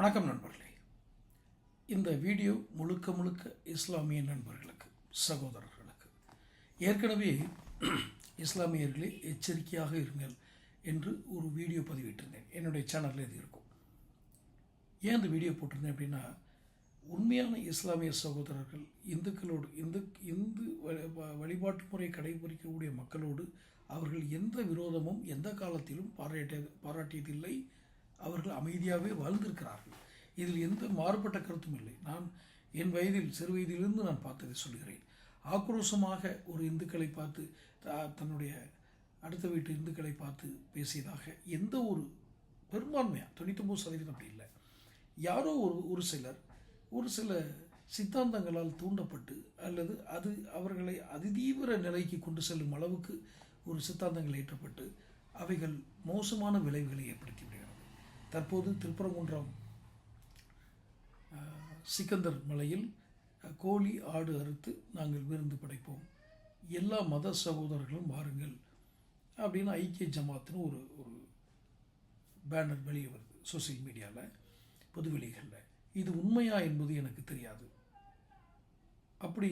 வணக்கம் நண்பர்களே. இந்த வீடியோ முழுக்க முழுக்க இஸ்லாமிய நண்பர்களுக்கு சகோதரர்களுக்கு. ஏற்கனவே இஸ்லாமியர்களே எச்சரிக்கையாக இருங்கள் என்று ஒரு வீடியோ பதிவிட்டிருந்தேன். என்னுடைய சேனலில் இது இருக்கும். ஏன் இந்த வீடியோ போட்டிருந்தேன் அப்படின்னா உண்மையான இஸ்லாமிய சகோதரர்கள் இந்துக்களோடு இந்து இந்து வ- வழிபாட்டு முறையை கடைபிடிக்கக்கூடிய மக்களோடு அவர்கள் எந்த விரோதமும் எந்த காலத்திலும் பாராட்ட பாராட்டியதில்லை. அவர்கள் அமைதியாகவே வாழ்ந்திருக்கிறார்கள். இதில் எந்த மாறுபட்ட கருத்தும் இல்லை. நான் என் வயதில் சிறு வயதிலிருந்து நான் பார்த்ததை சொல்கிறேன். ஆக்ரோஷமாக ஒரு இந்துக்களை பார்த்து த- தன்னுடைய அடுத்த வீட்டு இந்துக்களை பார்த்து பேசியதாக எந்த ஒரு பெரும்பான்மையாக தொண்ணூத்தொம்பது சதவீதம் அப்படி இல்லை. யாரோ ஒரு ஒரு சிலர் ஒரு சில சித்தாந்தங்களால் தூண்டப்பட்டு அல்லது அது அவர்களை அதிதீவிர நிலைக்கு கொண்டு செல்லும் அளவுக்கு ஒரு சித்தாந்தங்கள் ஏற்றப்பட்டு அவைகள் மோசமான விளைவுகளை ஏற்படுத்தி தற்போது திருப்பரங்குன்றம் சிக்கந்தர் மலையில் கோழி ஆடு அறுத்து நாங்கள் விருந்து படைப்போம். எல்லா மத சகோதரர்களும் வாருங்கள் அப்படின்னு ஐக்கிய ஜமாத்துன்னு ஒரு ஒரு பேனர் வெளியே வருது சோசியல் மீடியாவில் பொதுவெளிகளில். இது உண்மையா என்பது எனக்கு தெரியாது. அப்படி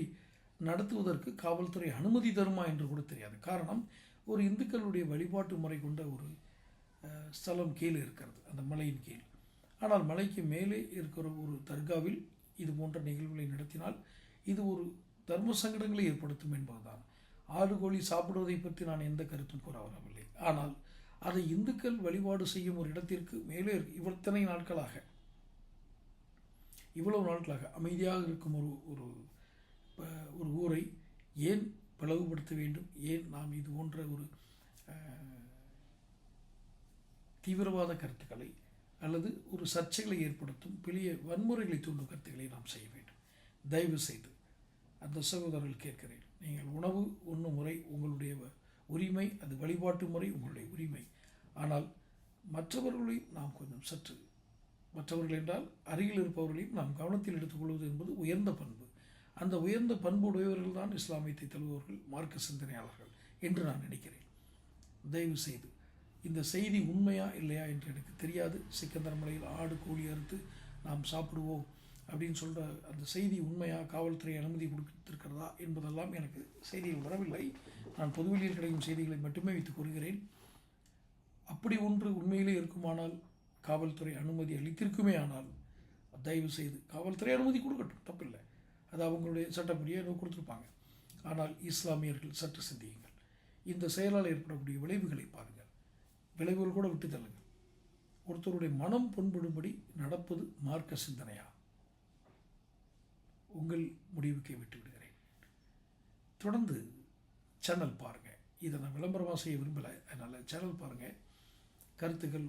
நடத்துவதற்கு காவல்துறை அனுமதி தருமா என்று கூட தெரியாது. காரணம் ஒரு இந்துக்களுடைய வழிபாட்டு முறை கொண்ட ஒரு ஸ்தலம் கீழே இருக்கிறது அந்த மலையின் கீழ். ஆனால் மலைக்கு மேலே இருக்கிற ஒரு தர்காவில் இது போன்ற நிகழ்வுகளை நடத்தினால் இது ஒரு தர்ம சங்கடங்களை ஏற்படுத்தும் என்பதுதான். ஆடு கோழி சாப்பிடுவதை பற்றி நான் எந்த கருத்தும் கூற வரவில்லை. ஆனால் அதை இந்துக்கள் வழிபாடு செய்யும் ஒரு இடத்திற்கு மேலே இவ்வளத்தனை நாட்களாக இவ்வளவு நாட்களாக அமைதியாக இருக்கும் ஒரு ஒரு ஒரு ஊரை ஏன் பிளவுபடுத்த வேண்டும்? ஏன் நாம் இது போன்ற ஒரு தீவிரவாத கருத்துக்களை அல்லது ஒரு சர்ச்சைகளை ஏற்படுத்தும் பெரிய வன்முறைகளை தூண்டும் கருத்துக்களை நாம் செய்ய வேண்டும். தயவு செய்து அந்த சகோதரர்கள் கேட்கிறேன். நீங்கள் உணவு உண்ணும் முறை உங்களுடைய வ- உரிமை அது வழிபாட்டு முறை உங்களுடைய உரிமை. ஆனால் மற்றவர்களையும் நாம் கொஞ்சம் சற்று மற்றவர்கள் என்றால் அருகில் இருப்பவர்களையும் நாம் கவனத்தில் எடுத்துக்கொள்வது என்பது உயர்ந்த பண்பு. அந்த உயர்ந்த பண்புடையவர்கள் தான் இஸ்லாமியத்தை தழுவுபவர்கள் மார்க்க சிந்தனையாளர்கள் என்று நான் நினைக்கிறேன். தயவு செய்து இந்த செய்தி உண்மையா இல்லையா என்று எனக்கு தெரியாது. சிக்கந்தர் மலையில் ஆடு கோழி அறுத்து நாம் சாப்பிடுவோம் அப்படின்னு சொல்கிற அந்த செய்தி உண்மையாக காவல்துறை அனுமதி கொடுத்திருக்கிறதா என்பதெல்லாம் எனக்கு செய்திகள் வரவில்லை. நான் பொதுவெளியில் கிடைக்கும் செய்திகளை மட்டுமே வைத்துக் கூறுகிறேன் அப்படி ஒன்று உண்மையிலே இருக்குமானால் காவல்துறை அனுமதி அளித்திருக்குமே ஆனால் தயவு செய்து காவல்துறை அனுமதி கொடுக்கட்டும் தப்பில்லை. அது அவங்களுடைய சட்டப்படியே கொடுத்துருப்பாங்க. ஆனால் இஸ்லாமியர்கள் சற்று சிந்தியுங்கள். இந்த செயலால் ஏற்படக்கூடிய விளைவுகளை பாருங்கள். விளைவுகள் கூட விட்டு தள்ளுங்கள் ஒருத்தருடைய மனம் புண்படும்படி நடப்பது மார்க்க சிந்தனையா? உங்கள் முடிவுக்கே விட்டு விடுகிறேன். தொடர்ந்து சேனல் பாருங்கள் இதை நான் விளம்பரமாக செய்ய விரும்பலை. அதனால் சேனல் பாருங்கள் கருத்துக்கள்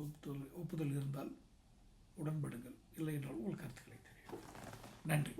ஒப்புதல் ஒப்புதல் இருந்தால் உடன்படுங்கள். இல்லை என்றால் உங்கள் கருத்துக்களை தெரியும் நன்றி.